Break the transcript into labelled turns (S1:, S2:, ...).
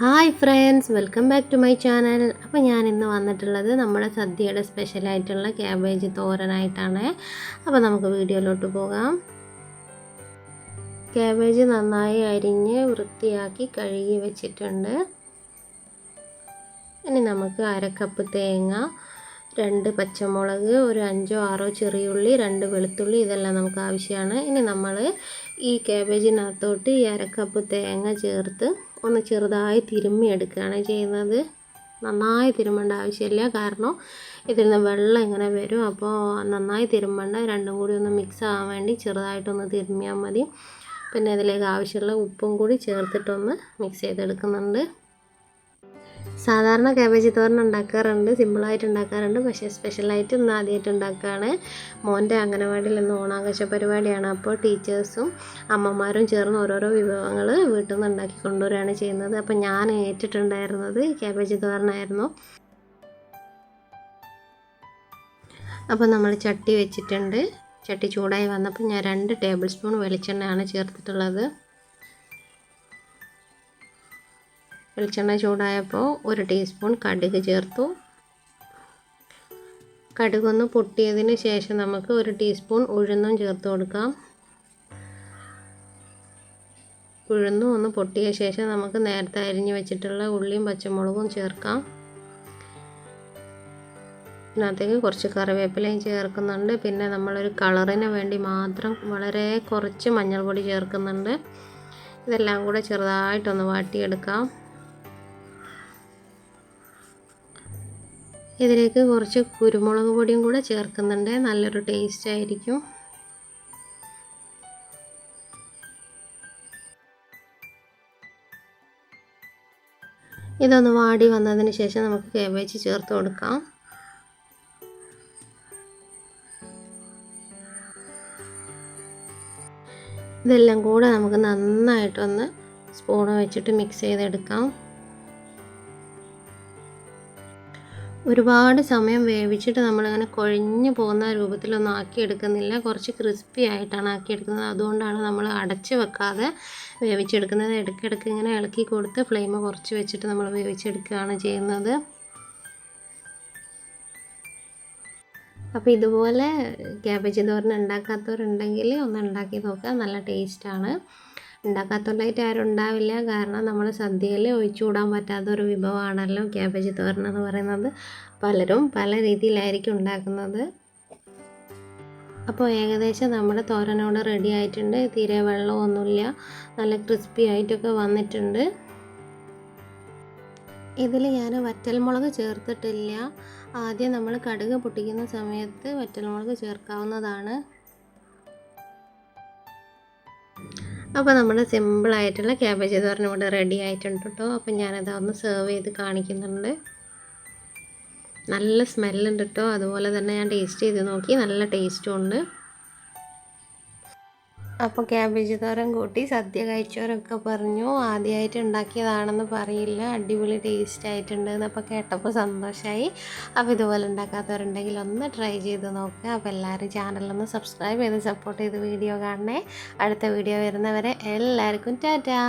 S1: Hi friends welcome back to my channel. അപ്പോൾ ഞാൻ ഇന്ന് വന്നിട്ടുള്ളത് നമ്മുടെ സദ്യയുടെ സ്പെഷ്യലായിട്ടുള്ള ക്യാബേജ് തോരനായിട്ടാണ്. അപ്പോൾ നമുക്ക് വീഡിയോയിലോട്ട് പോകാം. ക്യാബേജ് നന്നായി അരിഞ്ഞ് വൃത്തിയാക്കി കഴുകി വെച്ചിട്ടുണ്ട്. ഇനി നമുക്ക് അരക്കപ്പ് തേങ്ങ രണ്ട് പച്ചമുളക് ഒരു അഞ്ചോ ആറോ ചെറിയുള്ളി രണ്ട് വെളുത്തുള്ളി ഇതെല്ലാം നമുക്ക് ആവശ്യമാണ്. ഇനി നമ്മൾ ഈ ക്യാബേജിനകത്തോട്ട് ഈ അരക്കപ്പ് തേങ്ങ ചേർത്ത് ഒന്ന് ചെറുതായി തിരുമ്മി എടുക്കുകയാണ് ചെയ്യുന്നത്. നന്നായി തിരുമ്മേണ്ട ആവശ്യമില്ല. കാരണം ഇതിൽ നിന്ന് വെള്ളം ഇങ്ങനെ വരും. അപ്പോൾ നന്നായി തിരുമ്മേണ്ട രണ്ടും കൂടി ഒന്ന് മിക്സ് ആവാൻ വേണ്ടി ചെറുതായിട്ടൊന്ന് തിരുമ്മിയാൽ മതി. പിന്നെ ഇതിലേക്ക് ആവശ്യമുള്ള ഉപ്പും കൂടി ചേർത്തിട്ടൊന്ന് മിക്സ് ചെയ്തെടുക്കുന്നുണ്ട്. സാധാരണ കാബേജ് തോരൻ ഉണ്ടാക്കാറുണ്ട് സിമ്പിളായിട്ട് ഉണ്ടാക്കാറുണ്ട്. പക്ഷേ സ്പെഷ്യലായിട്ട് ഇന്ന് ആദ്യമായിട്ട് ഉണ്ടാക്കുകയാണ് മോന്റെ അംഗനവാടിയിൽ ഇന്ന് ഓണാഘോഷ പരിപാടിയാണ്. അപ്പോൾ ടീച്ചേഴ്സും അമ്മമാരും ചേർന്ന് ഓരോരോ വിഭവങ്ങൾ വീട്ടിൽ നിന്ന് ഉണ്ടാക്കി കൊണ്ടുവരികയാണ് ചെയ്യുന്നത്. അപ്പോൾ ഞാൻ ഏറ്റിട്ടുണ്ടായിരുന്നത് കാബേജ് തോരനായിരുന്നു. അപ്പോൾ നമ്മൾ ചട്ടി വെച്ചിട്ടുണ്ട്. ചട്ടി ചൂടായി വന്നപ്പോൾ ഞാൻ രണ്ട് ടേബിൾ സ്പൂൺ വെളിച്ചെണ്ണയാണ് ചേർത്തിട്ടുള്ളത്. വെളിച്ചെണ്ണ ചൂടായപ്പോൾ ഒരു ടീസ്പൂൺ കടുക് ചേർത്തു. കടുകൊന്ന് പൊട്ടിയതിന് ശേഷം നമുക്ക് ഒരു ടീസ്പൂൺ ഉഴുന്നും ചേർത്ത് കൊടുക്കാം. ഉഴുന്നും ഒന്ന് പൊട്ടിയ ശേഷം നമുക്ക് നേരത്തെ അരിഞ്ഞ് വെച്ചിട്ടുള്ള ഉള്ളിയും പച്ചമുളകും ചേർക്കാം. ഇതിനകത്തേക്ക് കുറച്ച് കറിവേപ്പിലയും ചേർക്കുന്നുണ്ട്. പിന്നെ നമ്മളൊരു കളറിന് വേണ്ടി മാത്രം വളരെ കുറച്ച് മഞ്ഞൾപ്പൊടി ചേർക്കുന്നുണ്ട്. ഇതെല്ലാം കൂടെ ചെറുതായിട്ടൊന്ന് വാട്ടിയെടുക്കാം. ഇതിലേക്ക് കുറച്ച് കുരുമുളക് പൊടിയും കൂടെ ചേർക്കുന്നുണ്ട്. നല്ലൊരു ടേസ്റ്റ് ആയിരിക്കും. ഇതൊന്ന് വാടി വന്നതിന് ശേഷം നമുക്ക് കേബേജ് ചേർത്ത് കൊടുക്കാം. ഇതെല്ലാം കൂടെ നമുക്ക് നന്നായിട്ടൊന്ന് സ്പൂണ് വെച്ചിട്ട് മിക്സ് ചെയ്തെടുക്കാം. ഒരുപാട് സമയം വേവിച്ചിട്ട് നമ്മളങ്ങനെ കുഴഞ്ഞു പോകുന്ന രൂപത്തിലൊന്നും ആക്കിയെടുക്കുന്നില്ല. കുറച്ച് ക്രിസ്പി ആയിട്ടാണ് ആക്കിയെടുക്കുന്നത്. അതുകൊണ്ടാണ് നമ്മൾ അടച്ച് വെക്കാതെ വേവിച്ചെടുക്കുന്നത്. ഇടയ്ക്കിടയ്ക്ക് ഇങ്ങനെ ഇളക്കി കൊടുത്ത് ഫ്ലെയിം കുറച്ച് വെച്ചിട്ട് നമ്മൾ വേവിച്ചെടുക്കുകയാണ് ചെയ്യുന്നത്. അപ്പോൾ ഇതുപോലെ ക്യാബേജ് തോരൻ ഉണ്ടാക്കാത്തവരുണ്ടെങ്കിൽ ഒന്ന് ഉണ്ടാക്കി നോക്കുക. നല്ല ടേസ്റ്റാണ്. ഉണ്ടാക്കാത്തവരായിട്ട് ആരും ഉണ്ടാവില്ല. കാരണം നമ്മൾ സദ്യയിൽ ഒഴിച്ചുകൂടാൻ പറ്റാത്ത ഒരു വിഭവമാണല്ലോ ക്യാബേജ് തോരൻ എന്ന് പറയുന്നത്. പലരും പല രീതിയിലായിരിക്കും ഉണ്ടാക്കുന്നത്. അപ്പോൾ ഏകദേശം നമ്മുടെ തോരനോട് റെഡി ആയിട്ടുണ്ട്. തീരെ വെള്ളമൊന്നുമില്ല. നല്ല ക്രിസ്പി ആയിട്ടൊക്കെ വന്നിട്ടുണ്ട്. ഇതിൽ ഞാൻ വറ്റൽമുളക് ചേർത്തിട്ടില്ല. ആദ്യം നമ്മൾ കടുക് പൊട്ടിക്കുന്ന സമയത്ത് വറ്റൽമുളക് ചേർക്കാവുന്നതാണ്. അപ്പോൾ നമ്മുടെ സിമ്പിളായിട്ടുള്ള ക്യാബേജ് എന്ന് പറഞ്ഞാൽ ഇവിടെ റെഡി ആയിട്ടുണ്ട് കേട്ടോ അപ്പോൾ ഞാനത് ഒന്ന് സെർവ് ചെയ്ത് കാണിക്കുന്നുണ്ട്. നല്ല സ്മെല്ലുണ്ട് കേട്ടോ അതുപോലെ തന്നെ ഞാൻ ടേസ്റ്റ് ചെയ്ത് നോക്കി. നല്ല ടേസ്റ്റും ഉണ്ട്. അപ്പോൾ ക്യാബേജ് തോരൻ കൂട്ടി സദ്യ കഴിച്ചവരൊക്കെ പറഞ്ഞു ആദ്യമായിട്ട് ഉണ്ടാക്കിയതാണെന്ന് പറയില്ല അടിപൊളി ടേസ്റ്റ് ആയിട്ടുണ്ട് എന്നപ്പോൾ കേട്ടപ്പോൾ സന്തോഷമായി അപ്പോൾ ഇതുപോലെ ഉണ്ടാക്കാത്തവരുണ്ടെങ്കിൽ ഒന്ന് ട്രൈ ചെയ്ത് നോക്കുക അപ്പോൾ എല്ലാവരും ചാനലൊന്ന് സബ്സ്ക്രൈബ് ചെയ്ത് സപ്പോർട്ട് ചെയ്ത് വീഡിയോ കാണണേ. അടുത്ത വീഡിയോ വരുന്നവരെ എല്ലാവർക്കും ടാറ്റാ!